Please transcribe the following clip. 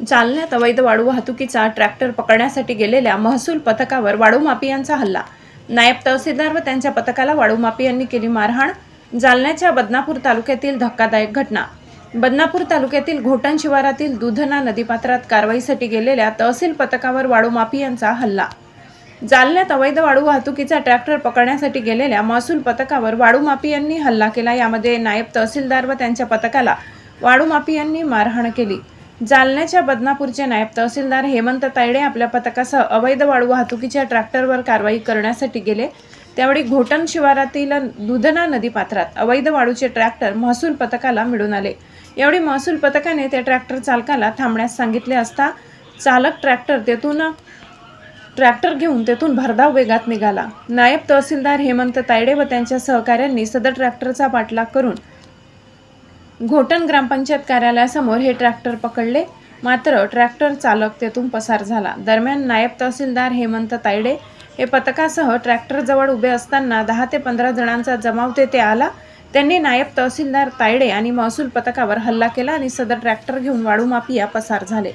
जालन्यात अवैध वाळू वाहतुकीचा ट्रॅक्टर पकडण्यासाठी गेलेल्या महसूल पथकावर वाळूमाफियांचा हल्ला. नायब तहसीलदार व त्यांच्या पथकाला वाळूमाफियांनी केली मारहाण. जालन्याच्या बदनापूर तालुक्यातील धक्कादायक घटना. बदनापूर तालुक्यातील घोटण शिवारातील दुधना नदीपात्रात कारवाईसाठी गेलेल्या तहसील पथकावर वाळूमाफियांचा हल्ला. जालन्यात अवैध वाळू वाहतुकीचा ट्रॅक्टर पकडण्यासाठी गेलेल्या महसूल पथकावर वाळूमाफियांनी हल्ला केला. यामध्ये नायब तहसीलदार व त्यांच्या पथकाला वाळूमाफियांनी मारहाण केली. जालन्याच्या बदनापूरचे नायब तहसीलदार हेमंत तायडे आपल्या पथकासह अवैध वाळू वाहतुकीच्या ट्रॅक्टरवर कारवाई करण्यासाठी गेले. त्यावेळी घोटण शिवारातील दुधना नदी पात्रात अवैध वाळूचे ट्रॅक्टर महसूल पथकाला मिळून आले. यावेळी महसूल पथकाने त्या ट्रॅक्टर चालकाला थांबण्यास सांगितले असता चालक ट्रॅक्टर तेथून ट्रॅक्टर घेऊन तेथून भरधाव वेगात निघाला. नायब तहसीलदार हेमंत तायडे व त्यांच्या सहकाऱ्यांनी सदर ट्रॅक्टरचा पाठलाग करून घोटण ग्रामपंचायत कार्यालयासमोर हे ट्रॅक्टर पकडले. मात्र ट्रॅक्टर चालक तेथून पसार झाला. दरम्यान नायब तहसीलदार हेमंत तायडे हे पथकासह ट्रॅक्टरजवळ उभे असताना दहा ते पंधरा जणांचा जमाव तेथे आला. त्यांनी नायब तहसीलदार तायडे आणि महसूल पथकावर हल्ला केला आणि सदर ट्रॅक्टर घेऊन वाळू माफिया पसार झाले.